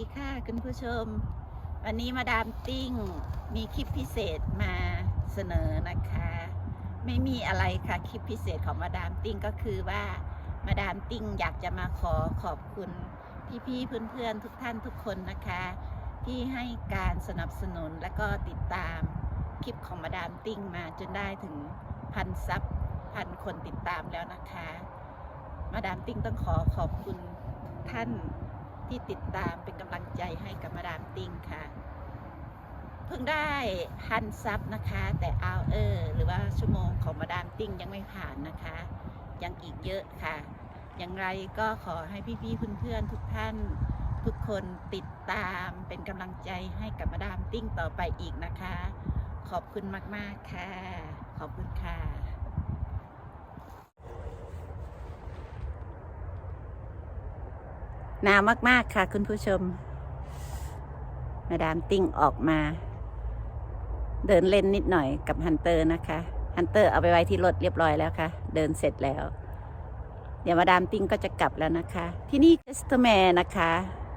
ดีค่ะคุณผู้ชม วันนี้มาดามติ้งมีคลิปพิเศษมาเสนอนะคะ ไม่มีอะไรค่ะคลิปพิเศษของมาดามติ้งก็คือว่ามาดามติ้งอยากจะมาขอขอบคุณพี่ๆเพื่อนๆทุกท่านทุกคนนะคะ ที่ให้การสนับสนุนและก็ติดตามคลิปของมาดามติ้งมาจนได้ถึงพันซับพันคนติดตามแล้วนะคะ มาดามติ้งต้องขอขอบคุณท่าน ที่ติดตามเป็นกำลังใจให้กับมาดามติ้งค่ะ เพิ่งได้พันซับนะคะ แต่เอาเออหรือว่าชั่วโมงของมาดามติ้งยังไม่ผ่านนะคะ ยังอีกเยอะค่ะ อย่างไรก็ขอให้พี่ๆเพื่อนๆทุกท่านทุกคนติดตามเป็นกำลังใจให้กับมาดามติ้งต่อไปอีกนะคะ ขอบคุณมากๆค่ะ ขอบคุณค่ะ หนาวมากๆค่ะ คุณผู้ชม มาดามติ้งออกมา เดินเล่นนิดหน่อยกับฮันเตอร์นะคะฮันเตอร์เอาไปไว้ที่รถเรียบร้อยแล้วค่ะ เดินเสร็จแล้ว เดี๋ยวมาดามติ้งก็จะกลับแล้วนะคะ ที่นี่เชสเตอร์แมร์นะคะ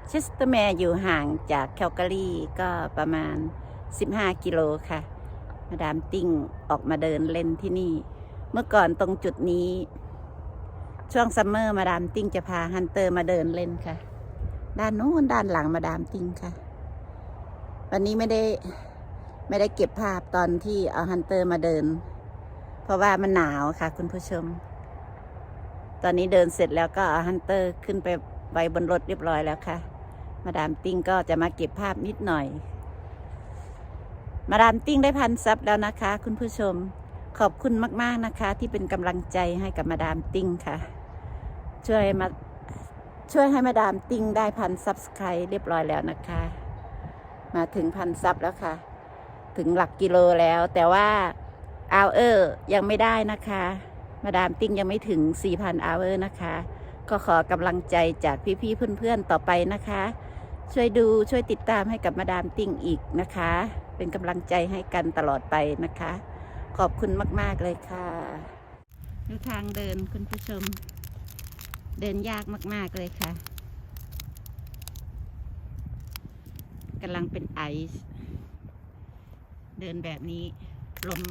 เชสเตอร์แมร์อยู่ห่างจากแคลการีก็ประมาณ 15 กิโลค่ะ มาดามติ้งออกมาเดินเล่นที่นี่ เมื่อก่อนตรงจุดนี้ ช่วงซัมเมอร์มาดามติ้งจะพาฮันเตอร์มาเดินเล่นค่ะ ด้านโน้นด้านหลังมาดามติ้งค่ะ วันนี้ไม่ได้ไม่ได้เก็บภาพตอนที่เอาฮันเตอร์มาเดิน เพราะว่ามันหนาวค่ะ คุณผู้ชม ตอนนี้เดินเสร็จแล้วก็เอาฮันเตอร์ขึ้นไปไว้บนรถเรียบร้อยแล้วค่ะ มาดามติ้งก็จะมาเก็บภาพนิดหน่อย มาดามติ้งได้พันซับแล้วนะคะ คุณผู้ชม ขอบคุณมากๆนะคะ ที่เป็นกำลังใจให้กับมาดามติ้งค่ะ ช่วยมาช่วยให้มาดามติ้งได้พันซับสไครต์เรียบร้อยแล้วนะคะ มาถึงพันซับแล้วค่ะ ถึงหลักกิโลแล้ว แต่ว่าอ o เออร์ยังไม่ได้นะคะ มาดามติ้งยังไม่ถึง 4,000 hour นะคะ ก็ขอกำลังใจจากพี่ๆเพื่อนๆต่อไปนะคะ ช่วยดูช่วยติดตามให้กับมาดามติ้งอีกนะคะ เป็นกำลังใจให้กันตลอดไปนะคะ ขอบคุณมาก ๆ เลยค่ะดูทางเดินคุณผู้ชม เดินยากมาก ๆ เลยค่ะกำลังเป็นไอซ์เดินแบบนี้ลม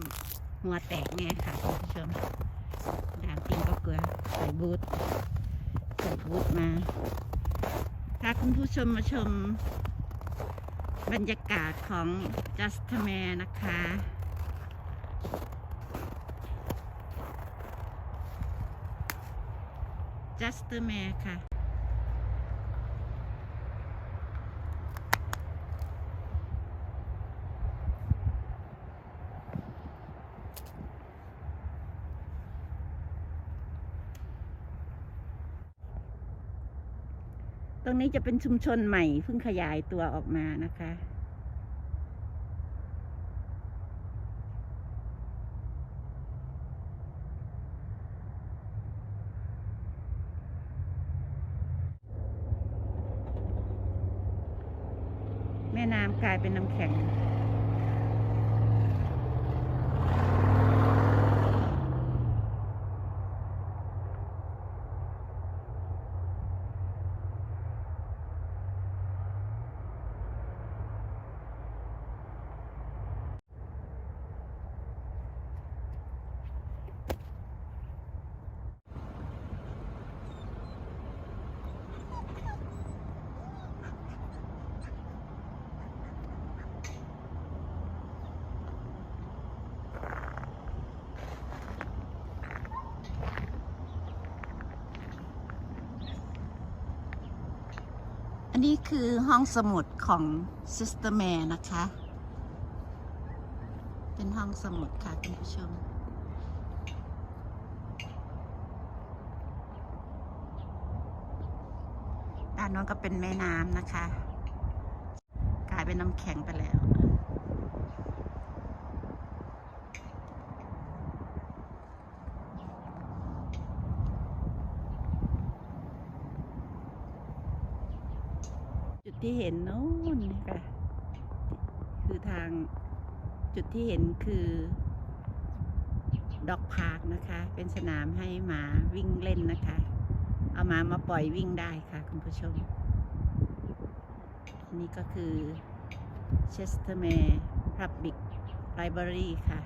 หัวแตกแน่ค่ะคุณผู้ชมดามติงก็เกลือใส่บูทใส่บูทมาถ้าคุณผู้ชมมาชมบรรยากาศของ Just m a นะคะ Just m a ค่ะ ตรงนี้จะเป็นชุมชนใหม่เพิ่งขยายตัวออกมานะคะ กลายเป็นน้ำแข็ง อันนี้คือห้องสมุดของ Sister m a นะคะ เป็นห้องสมุดค่ะคุณผู้ชม ด้านโน้นก็เป็นแม่น้ำนะคะ กลายเป็นน้ำแข็งไปแล้ว จุดที่เห็นโน้นนี่ค่ะ คือทางจุดที่เห็นคือดอกพาร์คนะคะ เป็นสนามให้หมาวิ่งเล่นนะคะ เอาหมามาปล่อยวิ่งได้ค่ะ คุณผู้ชม นี่ก็คือ Chestermere Public Library ค่ะ